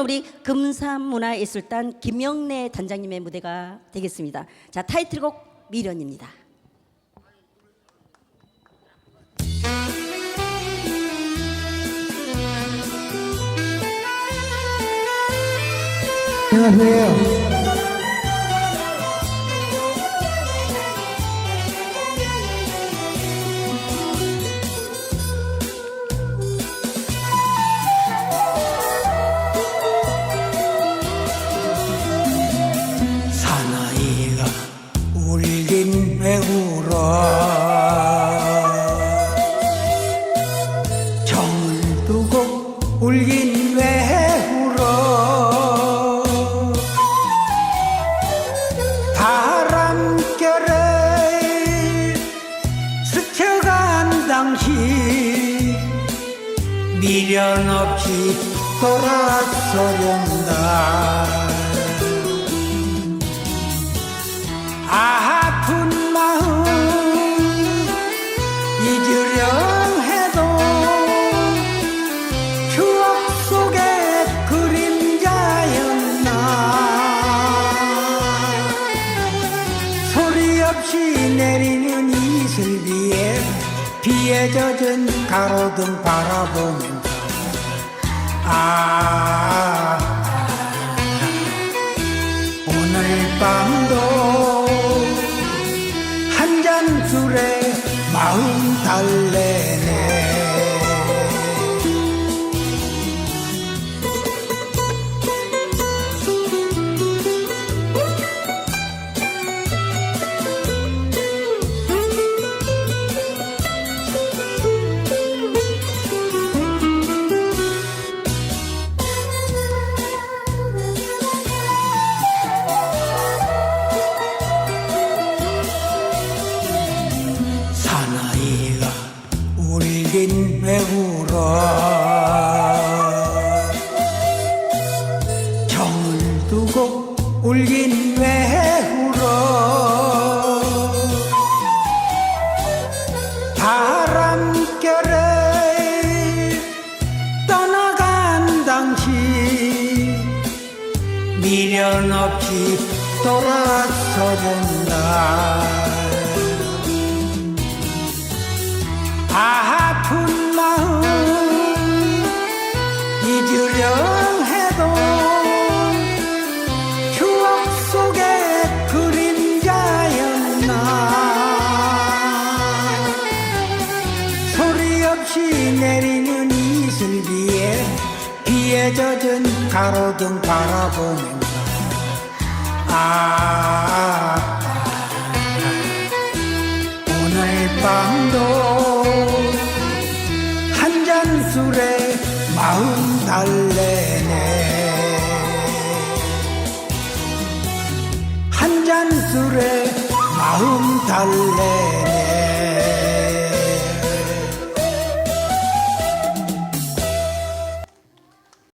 우리 금산문화예술단 김영래 단장님의 무대가 되겠습니다. 자 타이틀곡 미련입니다. 안녕하세요. 미련 없이 돌아서련다. 아픈 마음 잊으려 해도 추억 속의 그림자였나. 소리 없이 내리는 이슬비에 비에 젖은 가로등 바라보면서 아 오늘 밤도 한잔 술에 마음 달래 울어 정을 두고 울긴 왜 울어 바람결에 떠나간 당신 미련 없이 돌아서준다 잊으려 해도 추억 속의 그림자였나. 소리 없이 내리는 이슬비에 비에 젖은 가로등 바라보면서 아 달래네. 한 잔 술에 마음 달래네